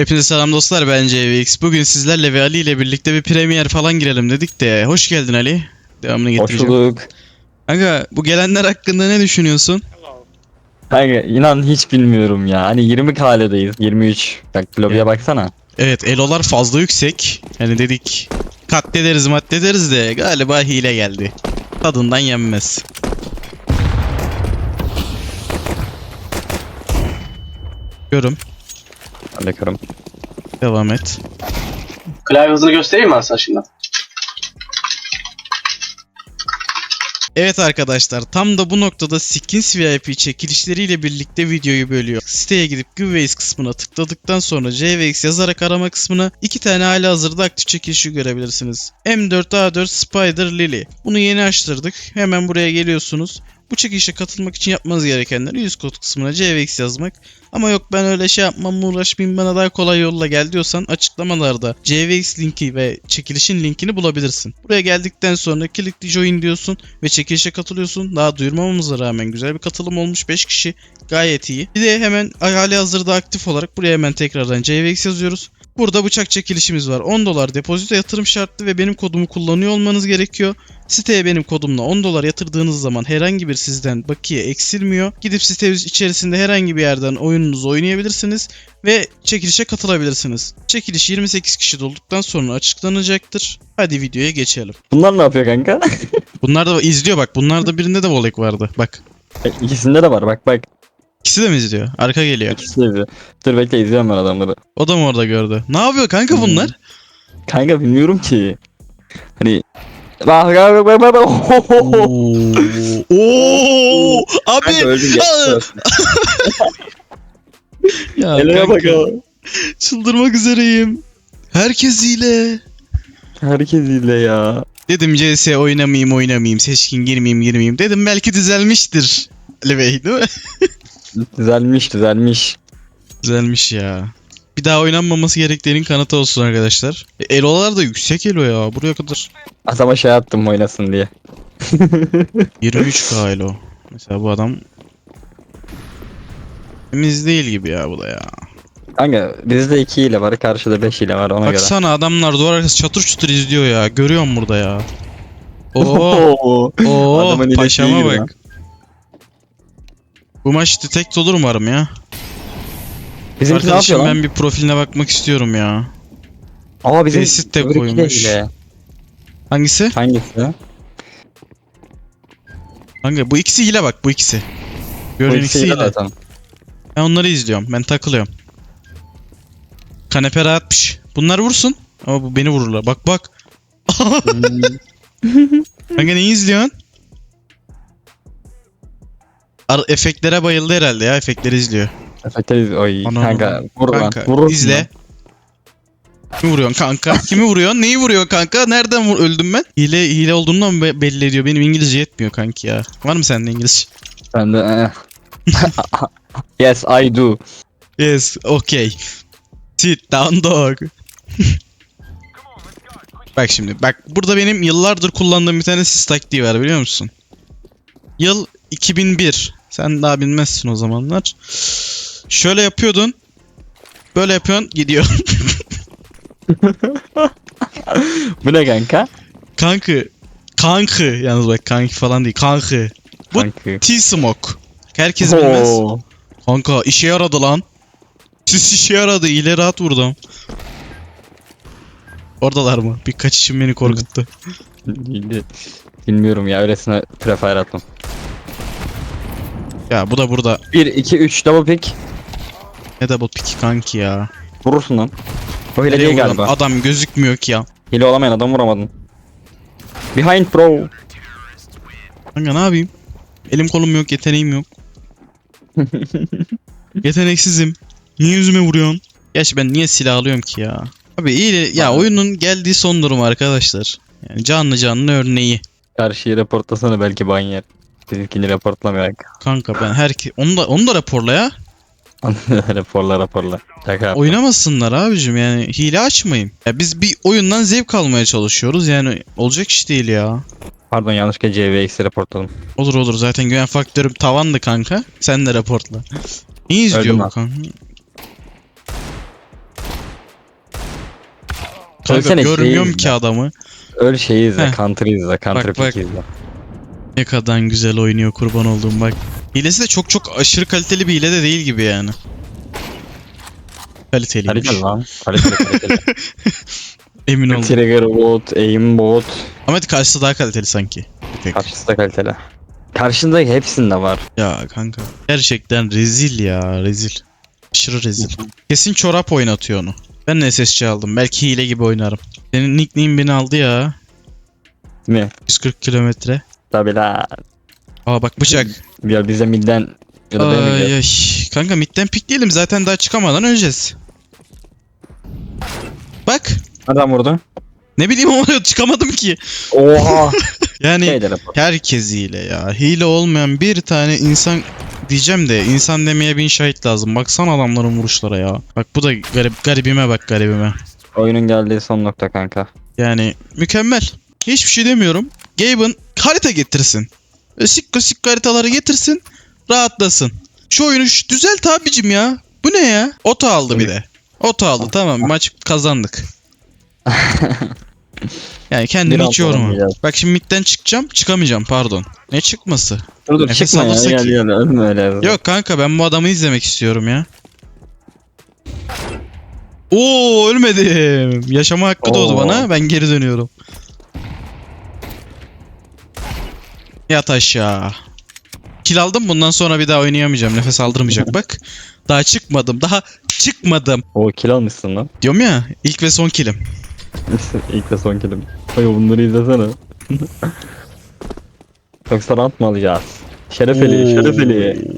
Hepinize selam dostlar ben CVX. Bugün sizlerle ve Ali ile birlikte bir premier falan girelim dedik de. Hoş geldin Ali. Devamını Hoş getireceğim. bulduk. Kanka bu gelenler hakkında ne düşünüyorsun? Kanka inan hiç bilmiyorum ya. Hani 20 kaledeyiz. 23. Bak lobiye baksana. Evet elolar fazla yüksek. Yani dedik katlederiz maddederiz de galiba hile geldi. Tadından yenmez. Görüm. Bakıyorum. Devam et. Klavye hızını göstereyim mi ben sana şimdi? Evet arkadaşlar tam da bu noktada Skins VIP çekilişleriyle birlikte videoyu bölüyor. Siteye gidip Giveaways kısmına tıkladıktan sonra JVX yazarak arama kısmına iki tane hali hazırda aktif çekilişi görebilirsiniz. M4A4 Spider Lily. Bunu yeni açtırdık. Hemen buraya geliyorsunuz. Bu çekilişe katılmak için yapmanız gerekenler yüz kod kısmına JVX yazmak. Ama yok ben öyle şey yapmam uğraşmayayım bana daha kolay yolla gel diyorsan açıklamalarda JVX linki ve çekilişin linkini bulabilirsin. Buraya geldikten sonra click join diyorsun ve çekilişe katılıyorsun. Daha duyurmamamıza rağmen güzel bir katılım olmuş 5 kişi gayet iyi. Bir de hemen hali hazırda aktif olarak buraya hemen tekrardan JVX yazıyoruz. Burada bıçak çekilişimiz var. 10 dolar depozito yatırım şartlı ve benim kodumu kullanıyor olmanız gerekiyor. Siteye benim kodumla 10 dolar yatırdığınız zaman herhangi bir sizden bakiye eksilmiyor. Gidip site içerisinde herhangi bir yerden oyununuzu oynayabilirsiniz ve çekilişe katılabilirsiniz. Çekiliş 28 kişi dolduktan sonra açıklanacaktır. Hadi videoya geçelim. Bunlar ne yapıyor kanka? Bunlar da izliyor bak. Bunlarda birinde de volek vardı. Bak. E, İkisinde de var bak bak. İkisi de mi izliyor? Arka geliyor. İkisi de izliyor. Dur bekle izliyorum ben adamları. O da mı orada gördü? Ne yapıyor kanka Hmm. bunlar? Kanka bilmiyorum ki. Hani Bak bak bak bak bak. Oo. Abi. Ya. Bak abi. Çıldırmak üzereyim. Herkes hile. Herkes izle ya. Dedim CS oynamayayım oynamayayım. Seçkin girmeyeyim girmeyeyim. Dedim belki düzelmiştir. Ali Bey değil mi? Düzelmiş düzelmiş. Düzelmiş ya. Bir daha oynanmaması gerektiğinin kanıtı olsun arkadaşlar. E, elolar da yüksek elo ya. Buraya kadar. Adama şey attım oynasın diye. 23k elo. Mesela bu adam temiz değil gibi ya bu da ya. Kanka bizde 2 ile var karşıda 5 ile var ona göre. Baksana adamlar duvar arkası çatır çutur izliyor ya. Görüyorum burada ya. Oo, Oo. Adamın paşama bak. Bu maç detect olur umarım ya. Bizimki ne Arkadaşım yapıyor lan? ben bir profiline bakmak istiyorum ya. Aa bizim Basit de öbürü iki koymuş. Hangisi? Hangisi? Hangi? Bu ikisi hile bak bu ikisi. Gördüğün Bu ikisi hile hile. zaten. Ben onları izliyorum. Ben takılıyorum. Kanepe rahatmış. Bunlar vursun. Ama bu beni vururlar. Bak bak. Kanka neyi izliyorsun? Ar efektlere bayıldı herhalde ya. Efektleri izliyor. Efektler oy Ana. kanka vur lan Kanka vurursun izle. lan. Kimi vuruyorsun kanka? Kimi vuruyorsun? Neyi vuruyor kanka? Nereden vur öldüm ben? Hile hile olduğundan mı be- belli ediyor? Benim İngilizce yetmiyor kanki ya. Var mı sende İngilizce? Ben de eh. Yes I do. Yes, okay. Sit down dog. bak şimdi, bak burada benim yıllardır kullandığım bir tane sis taktiği var biliyor musun? Yıl 2001. Sen daha bilmezsin o zamanlar. Şöyle yapıyordun. Böyle yapıyorsun, gidiyor. Bu ne kanka? kankı. Kankı. Yalnız bak kanki falan değil. Kankı. Bu- Kanka. T-Smoke. Herkes bilmez. Oo. Kanka işe yaradı lan. Sis işe yaradı. İleri at vurdum. Oradalar mı? Bir kaçışım beni korkuttu. Bilmiyorum ya öylesine prefire attım. Ya bu da burada. 1 2 3 double pick. Ne double pick kanki ya. Vurursun lan. O hile Nereye değil galiba. Adam gözükmüyor ki ya. Hile olamayan adam vuramadın. Behind bro. Kanka ne yapayım? Elim kolum yok, yeteneğim yok. Yeteneksizim. Niye yüzüme vuruyorsun? Gerçi ben niye silah alıyorum ki ya? Abi iyi ya oyunun geldiği son durum arkadaşlar. Yani canlı canlı örneği. Karşıyı reportlasana belki ban yer. Bizimkini reportlamıyor. Kanka ben herke onu da onu da raporla ya. raporla raporla. Şaka. Oynamasınlar abicim yani hile açmayın. Ya biz bir oyundan zevk almaya çalışıyoruz yani olacak iş değil ya. Pardon yanlışlıkla CVX'i reportladım. Olur olur zaten güven faktörüm tavandı kanka. Sen de raportla. İyi izliyor Öldüm bu lan. kanka. Kanka Söylesene, şey görmüyorum izle. ki adamı. Öyle şey izle. Heh. Counter izle. Counter Bak, bak. izle. Ne kadar güzel oynuyor kurban olduğum bak. Hilesi de çok çok aşırı kaliteli bir hile de değil gibi yani. Kaliteliymiş. Kaliteli lan. Kaliteli kaliteli. Emin oldum. Trigger bot, aim bot. Ama karşısı daha kaliteli sanki. Bir tek. Karşısı da kaliteli. Karşında hepsinde var. Ya kanka. Gerçekten rezil ya rezil. Aşırı rezil. Kesin çorap oynatıyor onu. Ben de SSC aldım. Belki hile gibi oynarım. Senin nickname beni aldı ya. Mi? 140 kilometre. Tabi la. Aa bak bıçak. Ya bize midden ya da Ay, ay. Kanka midden pikleyelim zaten daha çıkamadan öleceğiz. Bak. Nereden vurdu? Ne bileyim ama çıkamadım ki. Oha. Yani şey herkes hile ya. Hile olmayan bir tane insan diyeceğim de insan demeye bin şahit lazım. Baksana adamların vuruşlara ya. Bak bu da garip garibime bak garibime. Oyunun geldiği son nokta kanka. Yani mükemmel. Hiçbir şey demiyorum. Gaben harita getirsin. E, Sikko sikko haritaları getirsin. Rahatlasın. Şu oyunu şu düzelt abicim ya. Bu ne ya? Oto aldı bir de. Oto aldı tamam maç kazandık. Yani kendimi hiç yorma. Bak şimdi midden çıkacağım. Çıkamayacağım pardon. Ne çıkması? Dur dur Nefes çıkma ya alırsa gel ki- gel ölme öyle. Yok kanka ben bu adamı izlemek istiyorum ya. Oo ölmedim. Yaşama hakkı doğdu Oo. bana. Ben geri dönüyorum. Yat aşağı. Kill aldım bundan sonra bir daha oynayamayacağım. Nefes aldırmayacak bak. Daha çıkmadım. Daha çıkmadım. O kill almışsın lan. Diyorum ya ilk ve son killim. İlk ve son killim. Ay bunları izlesene. Yoksa rant mı alacağız? Şerefeli, Oo. şerefeli.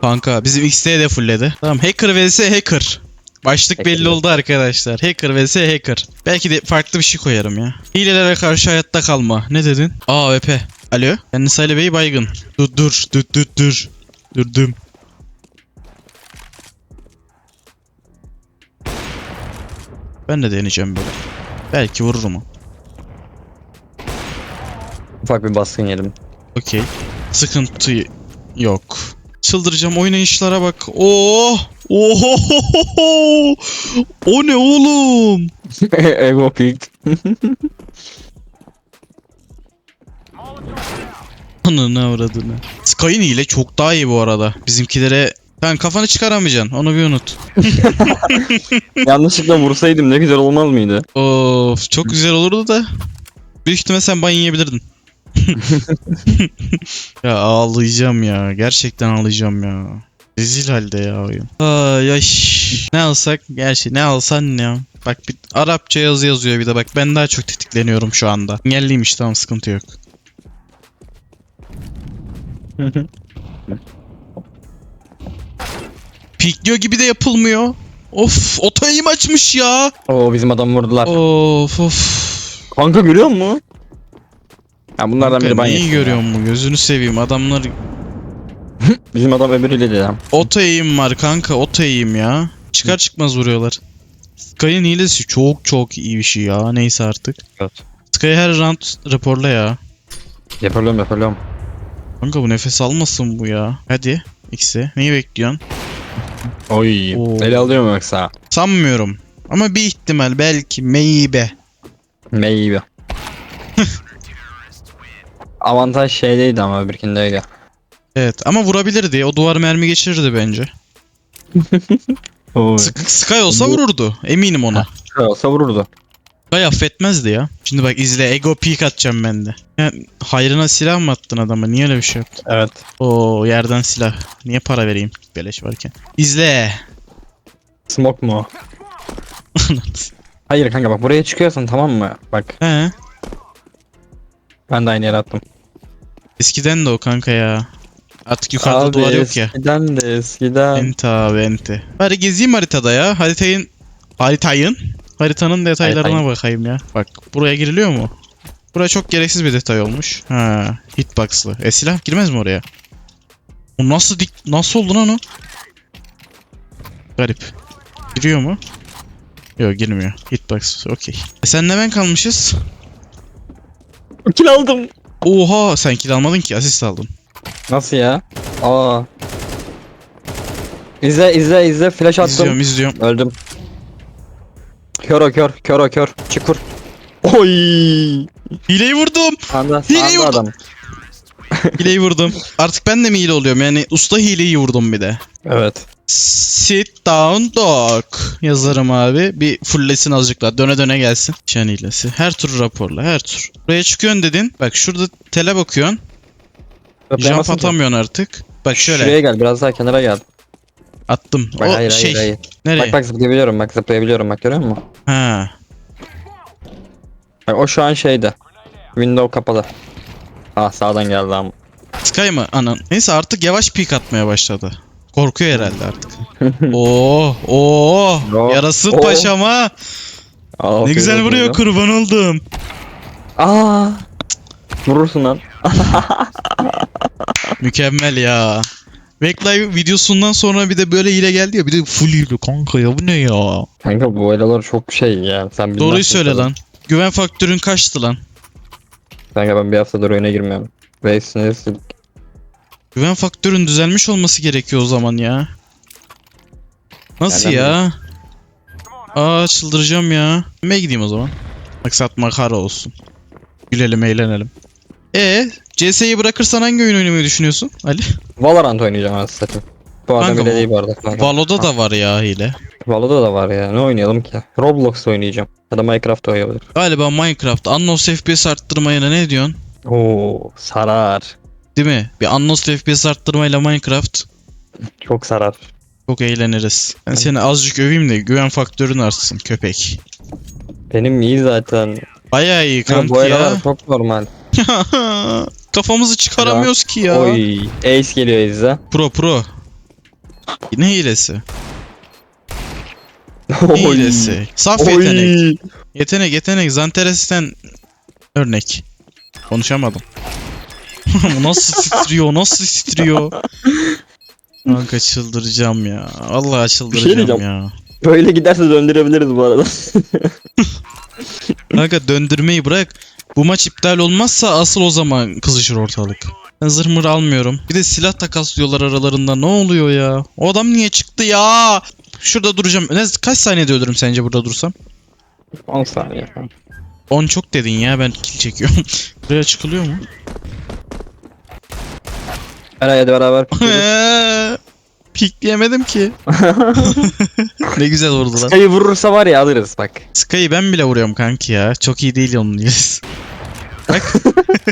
Kanka bizim XT de fullledi. Tamam hacker vs hacker. Başlık Hacker belli vs. oldu arkadaşlar. Hacker vs hacker. Belki de farklı bir şey koyarım ya. Hilelere karşı hayatta kalma. Ne dedin? Aa VP. Alo. Ben Salih Bey baygın. Dur dur dur dur dur. Durdum. Ben de deneyeceğim böyle. Belki vururum o. Ufak bir baskın yedim. Okey. Sıkıntı yok. Çıldıracağım oynayışlara bak. Oh! Oho! O ne oğlum? Ego peaked. Ananı avradını. Sky'ın ile çok daha iyi bu arada. Bizimkilere sen kafanı çıkaramayacaksın. Onu bir unut. Yanlışlıkla vursaydım ne güzel olmaz mıydı? Of çok güzel olurdu da. Büyük ihtimal sen ban yiyebilirdin. ya ağlayacağım ya. Gerçekten ağlayacağım ya. Rezil halde ya oyun. Ay ay. Ne alsak? Gerçi ne alsan ne? Bak bir Arapça yazı yazıyor bir de bak ben daha çok tetikleniyorum şu anda. Engelliymiş tamam sıkıntı yok. Pikliyor gibi de yapılmıyor. Of otoyim açmış ya. Oo bizim adam vurdular. Of of. Kanka görüyor musun? Ya bunlardan biri ben neyi görüyor mu? Gözünü seveyim. Adamlar. Bizim adam öbürüyle de ya. oto eğim var kanka. Oto eğim ya. Çıkar çıkmaz vuruyorlar. Sky'ın hilesi çok çok iyi bir şey ya. Neyse artık. Evet. Sky her round raporla ya. Yapıyorum yapıyorum. Kanka bu nefes almasın bu ya. Hadi. X'e. Neyi bekliyorsun? Oy. Oo. Ele alıyor mu yoksa? Sanmıyorum. Ama bir ihtimal belki maybe. Maybe. Avantaj şeydeydi ama öbürkinde öyle. Evet ama vurabilirdi. O duvar mermi geçirirdi bence. Oy. Sk- Sky olsa vururdu. Eminim ona. Olsa vururdu. Sky affetmezdi ya. Şimdi bak izle. Ego peek atacağım ben de. Ya, hayrına silah mı attın adama? Niye öyle bir şey yaptın? Evet. Oo yerden silah. Niye para vereyim beleş varken? İzle. Smoke mu? Hayır kanka bak buraya çıkıyorsun tamam mı? Bak He. ben de aynı yere attım. Eskiden de o kanka ya. Artık yukarıda duvar yok ya. Eskiden de eskiden. Ente abi ente. Bari gezeyim haritada ya. Haritayın haritayın haritanın detaylarına Haritayın. bakayım ya. Bak buraya giriliyor mu? Buraya çok gereksiz bir detay olmuş. Ha, hitbox'lı. E silah girmez mi oraya? O nasıl dik nasıl oldu lan o? Garip. Giriyor mu? Yok girmiyor. Hitbox. Okey. E senle ben kalmışız. Kill aldım. Oha sen kill almadın ki asist aldın. Nasıl ya? Aa. İzle izle izle flash attım. İzliyorum izliyorum. Öldüm. Kör o kör. Kör o kör. Çukur. Oy. Hileyi vurdum. Sağında, Hileyi sağında vurdu. adam. Hileyi vurdum. Artık ben de mi hile oluyorum? Yani usta hileyi vurdum bir de. Evet. Sit down dog yazarım abi. Bir fulllesin azıcık daha. Döne döne gelsin. Şen hilesi. Her tur raporla her tur. Buraya çıkıyorsun dedin. Bak şurada tele bakıyorsun. Jump Zıplayamazsın ki. atamıyorsun artık. Bak şöyle Şuraya gel biraz daha kenara gel. Attım. Bak o hayır şey. hayır hayır. Nereye? Bak bak zıplayabiliyorum bak zıplayabiliyorum bak görüyor musun? Ha. Bak o şu an şeyde. Window kapalı. Ah sağdan geldi ama. Sky mı? Anan. Neyse artık yavaş peek atmaya başladı. Korkuyor herhalde artık. Oo, oo. Yarasın Oo. paşama. Aa, Ne güzel vuruyor sana. kurban oldum. Aa. Vurursun lan. Mükemmel ya. Backlive videosundan sonra bir de böyle hile geldi ya. Bir de full hile kanka ya bu ne ya? Kanka bu elalar çok şey ya. Sen Doğruyu söyle tabii. lan. Güven faktörün kaçtı lan? Kanka ben bir haftadır oyuna girmiyorum. Ve sinirsiz. Güven faktörün düzelmiş olması gerekiyor o zaman ya. Nasıl Nereden ya? Aa çıldıracağım ya. Kime gideyim o zaman? Maksat makara olsun. Gülelim eğlenelim. E CS'yi bırakırsan hangi oyun oynamayı düşünüyorsun Ali? Valorant oynayacağım aslında satayım. Bu arada bile bu- değil bu arada. Valo'da da var ya hile. Valo'da da var ya. Ne oynayalım ki? Roblox oynayacağım. Ya da Minecraft oynayabilir. Galiba Minecraft Annos FPS arttırmayana ne diyorsun? Oo sarar. Değil mi? Bir Annos FPS arttırmayla Minecraft Çok sarar. çok eğleniriz. Ben seni azıcık öveyim de güven faktörün artsın köpek. Benim iyi zaten. Bayağı iyi Kanka, bu ya. elalar çok normal. Kafamızı çıkaramıyoruz ki ya. Oy. Ace geliyor izle. Pro pro. Ne hilesi? Ne Oy. hilesi? Saf Oy. yetenek. Yetenek yetenek. Zanteres'ten örnek. Konuşamadım. Bu nasıl titriyor? Nasıl titriyor? Kanka çıldıracağım ya. Allah çıldıracağım diyeceğim. ya. Böyle giderse döndürebiliriz bu arada. Kanka döndürmeyi bırak. Bu maç iptal olmazsa asıl o zaman kızışır ortalık. Ben zırh mır almıyorum. Bir de silah takaslıyorlar aralarında. Ne oluyor ya? O adam niye çıktı ya? Şurada duracağım. Ne, kaç saniyede ölürüm sence burada dursam? 10 saniye falan. 10 çok dedin ya ben kill çekiyorum. Buraya çıkılıyor mu? Hadi beraber Pikleyemedim ki. ne güzel vurdular. Sky'ı vurursa var ya alırız bak. Sky'ı ben bile vuruyorum kanki ya. Çok iyi değil onun yüz. Bak.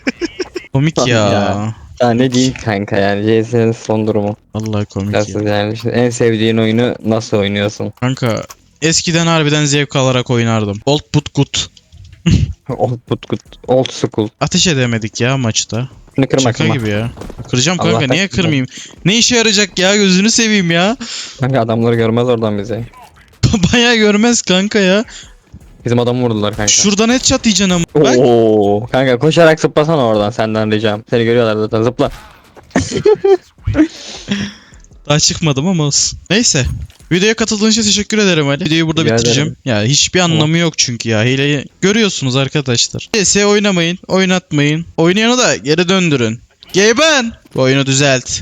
Komik ya. Ya. Ya ne diyeyim kanka yani CS'nin son durumu. Vallahi komik Nasıl ya. yani işte en sevdiğin oyunu nasıl oynuyorsun? Kanka eskiden harbiden zevk alarak oynardım. Old but good. Old, good, good, old school. Ateş edemedik ya maçta. Bunu kırma Şaka kırma. gibi ya. Kıracağım kanka niye kırmayayım? Ne işe yarayacak ya gözünü seveyim ya. Kanka adamları görmez oradan bizi. Bayağı görmez kanka ya. Bizim adamı vurdular kanka. Şuradan headshot yiyeceksin ama. Bak. Oo, kanka koşarak zıplasana oradan senden ricam. Seni görüyorlar zaten zıpla. Daha çıkmadım ama olsun. Neyse. Videoya katıldığın için teşekkür ederim Ali. Videoyu burada Rica bitireceğim. Ya hiçbir anlamı yok çünkü ya. Hileyi görüyorsunuz arkadaşlar. CS oynamayın, oynatmayın. Oynayanı da geri döndürün. Geyben! Bu oyunu düzelt.